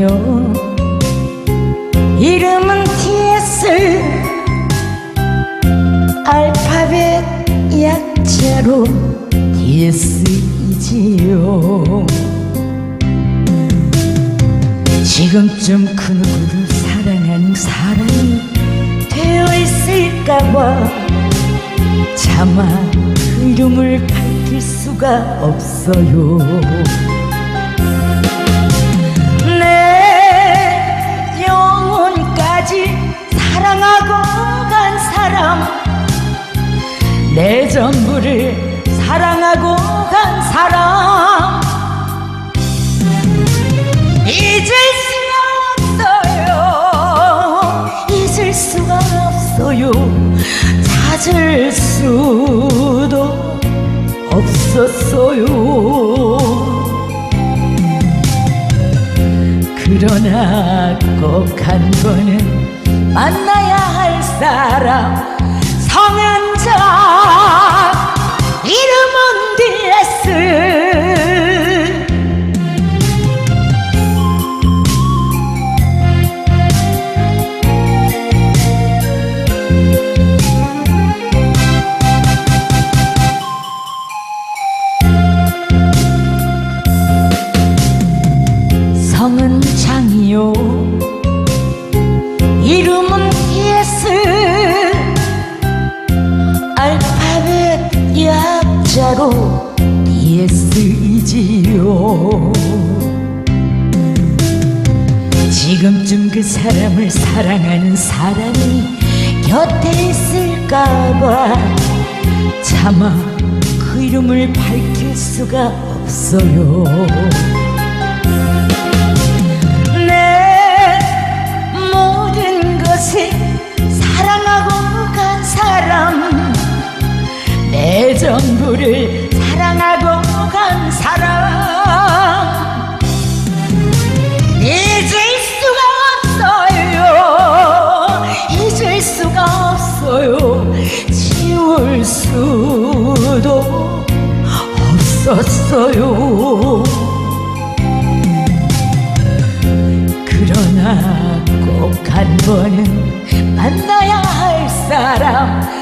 창이요. 이름은 TS 알파벳 약자로 TS이지요. 지금쯤 그 누구를 사랑하는 사람이 되어 있을까봐 차마 그 이름을 밝힐 수가 없어요 내 전부를 사랑하고 간 사람. 잊을 수가 없어요. 잊을 수가 없어요. 찾을 수도 없었어요. 그러나 꼭 한 번은 만나야 할 사람 성은자 약자로 TS이지요. 지금쯤 그 사람을 사랑하는 사람이 곁에 있을까봐 차마 그 이름을 밝힐 수가 없어요 전부를 사랑하고 간 사람. 잊을 수가 없어요. 잊을 수가 없어요. 지울 수도 없었어요. 그러나 꼭 한 번은 만나야 할 사람